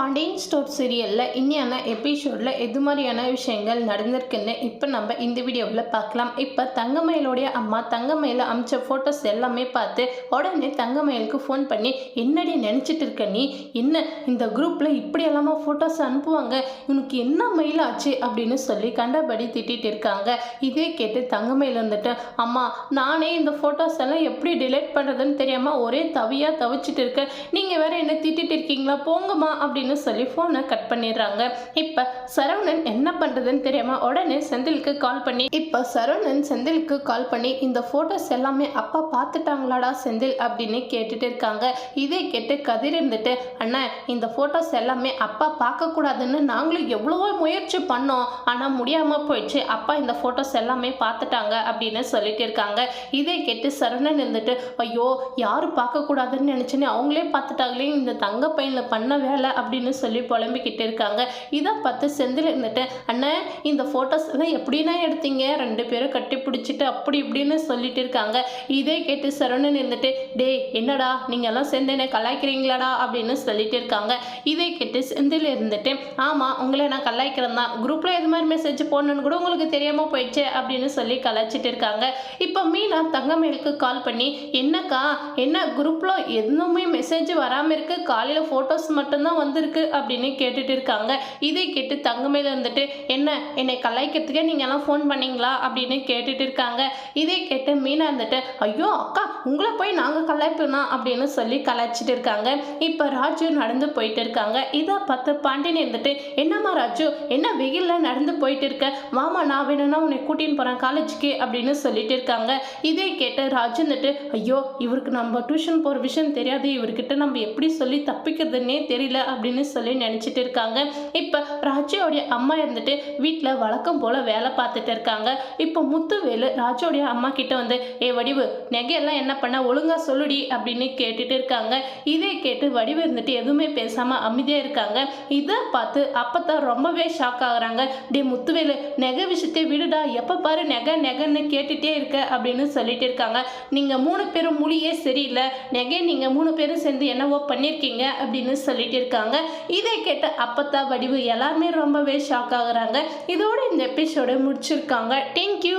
Pandian store சீரியலில் இன்னியான எபிசோடில் எது மாதிரியான விஷயங்கள் நடந்திருக்குன்னு இப்போ நம்ம இந்த வீடியோவில் பார்க்கலாம். இப்போ தங்கமயிலோடைய அம்மா தங்கமயில அமிச்ச ஃபோட்டோஸ் எல்லாமே பார்த்து உடனே தங்கமயிலுக்கு ஃபோன் பண்ணி என்னடி நினச்சிட்டு இருக்க நீ? என்ன இந்த குரூப்பில் இப்படி எல்லாமா ஃபோட்டோஸ் அனுப்புவாங்க? உனக்கு என்ன மயில் ஆச்சு? அப்படின்னு சொல்லி கண்டபடி திட்டிட்டு இருக்காங்க. இதே கேட்டு தங்கமயில் வந்துட்டு அம்மா நானே இந்த ஃபோட்டோஸ் எல்லாம் எப்படி டிலேட் பண்ணுறதுன்னு தெரியாமல் ஒரே தவியாக தவிச்சிட்டு இருக்கேன். நீங்கள் வேறு என்ன திட்டிகிட்டு இருக்கீங்களா? போங்கம்மா அப்படின்னு சொல்லி ஃபோனை கட் பண்ணிடுறாங்க. இப்போ சரவணன் என்ன பண்ணுறதுன்னு தெரியாமல் உடனே செந்திலுக்கு கால் பண்ணி இப்போ சரவணன் செந்திலுக்கு கால் பண்ணி இந்த ஃபோட்டோஸ் எல்லாமே அப்பா பார்த்துட்டாங்களாடா செந்தில்? அப்படின்னு கேட்டுட்டு இருக்காங்க. இதே கேட்டு கதிர் இருந்துட்டு அண்ணா இந்த ஃபோட்டோஸ் எல்லாமே அப்பா பார்க்கக்கூடாதுன்னு நாங்களும் எவ்வளவோ முயற்சி பண்ணோம். ஆனால் முடியாமல் போயிடுச்சு. அப்பா இந்த ஃபோட்டோஸ் எல்லாமே பார்த்துட்டாங்க அப்படின்னு சொல்லிட்டு இருக்காங்க. இதே கேட்டு சரவணன் இருந்துட்டு ஐயோ யார் பார்க்கக்கூடாதுன்னு நினச்சேனே அவங்களே பார்த்துட்டாங்களே இந்த தங்க பையனில் பண்ண வேலை அப்படின்னு சொல்லி புலம்பிக்கிட்டு இருக்காங்க. இதை பார்த்து செந்தில் இருந்துட்டு அண்ணன் இந்த ஃபோட்டோஸ் எல்லாம் எப்படின்னா எடுத்தீங்க? ரெண்டு பேரும் கட்டி பிடிச்சிட்டு அப்படி இப்படின்னு சொல்லிட்டு இருக்காங்க. இதே கேட்டு சரவணன் இருந்துட்டு டேய் என்னடா நீங்கள் எல்லாம் சேர்ந்து என்ன கலாய்க்கிறீங்களாடா? அப்படின்னு சொல்லிட்டு இருக்காங்க. இதே கேட்டு செந்தில் இருந்துட்டு ஆமாம் உங்களை நான் கலாய்க்கிறேன் தான். குரூப்பில் எது மாதிரி மெசேஜ் போடணுன்னு கூட உங்களுக்கு தெரியாமல் போயிடுச்சு அப்படின்னு சொல்லி கலாய்ச்சிட்டு இருக்காங்க. இப்போ மீனா தங்கமேலுக்கு கால் பண்ணி என்னக்கா என்ன குரூப்பில் எதுவுமே மெசேஜ் வராமல் இருக்கு? காலையில் ஃபோட்டோஸ் மட்டும்தான் வந்து நடந்திருக்கு அப்படின்னு கேட்டுட்டு இருக்காங்க. இதை கேட்டு தங்கமேல இருந்துட்டு என்ன என்னை கலாய்க்கிறதுக்கே நீங்க எல்லாம் ஃபோன் பண்ணீங்களா? அப்படின்னு கேட்டுட்டு இருக்காங்க. இதை கேட்டு மீனா இருந்துட்டு ஐயோ அக்கா உங்களை போய் நாங்கள் கலாய்ப்போனா அப்படின்னு சொல்லி கலாய்ச்சிட்டு இருக்காங்க. இப்போ ராஜு நடந்து போயிட்டு இருக்காங்க. இதை பார்த்து பாண்டியன் இருந்துட்டு என்னம்மா ராஜு என்ன வெயிலில் நடந்து போயிட்டு இருக்க? மாமா நான் வேணும்னா உன்னை கூட்டின்னு போகிறேன் காலேஜுக்கு அப்படின்னு சொல்லிட்டு இருக்காங்க. இதை கேட்டு ராஜு வந்துட்டு ஐயோ இவருக்கு நம்ம டியூஷன் போகிற விஷயம் தெரியாது. இவர்கிட்ட நம்ம எப்படி சொல்லி தப்பிக்கிறதுன்னே தெரியல அப்படின்னு அப்படின்னு சொல்லி நினச்சிட்டு இருக்காங்க. இப்போ ராஜாவுடைய அம்மா இருந்துட்டு வீட்டில் வழக்கம் போல் வேலை பார்த்துட்டு இருக்காங்க. இப்போ முத்துவேலு ராஜாவுடைய அம்மா கிட்ட வந்து ஏ வடிவு நெகையெல்லாம் என்ன பண்ண? ஒழுங்காக சொல்லுடி அப்படின்னு கேட்டுட்டு இருக்காங்க. இதை கேட்டு வடிவு இருந்துட்டு எதுவுமே பேசாமல் அமைதியாக இருக்காங்க. இதை பார்த்து அப்பதான் ரொம்பவே ஷாக் ஆகுறாங்க. டே முத்துவேலு நெகை விஷயத்தை விடுடா. எப்போ பாரு நெகை நெகைன்னு கேட்டுட்டே இருக்க அப்படின்னு சொல்லிட்டு இருக்காங்க. நீங்கள் மூணு பேரும் மொழியே சரியில்லை. நெகை நீங்கள் மூணு பேரும் சேர்ந்து என்னவோ பண்ணியிருக்கீங்க அப்படின்னு சொல்லிட்டு இருக்காங்க. இதை கேட்ட அப்பத்தா வடிவு எல்லாருமே ரொம்பவே ஷாக் ஆகுறாங்க. இதோட இந்த எபிசோட முடிச்சிருக்காங்க. தேங்க்யூ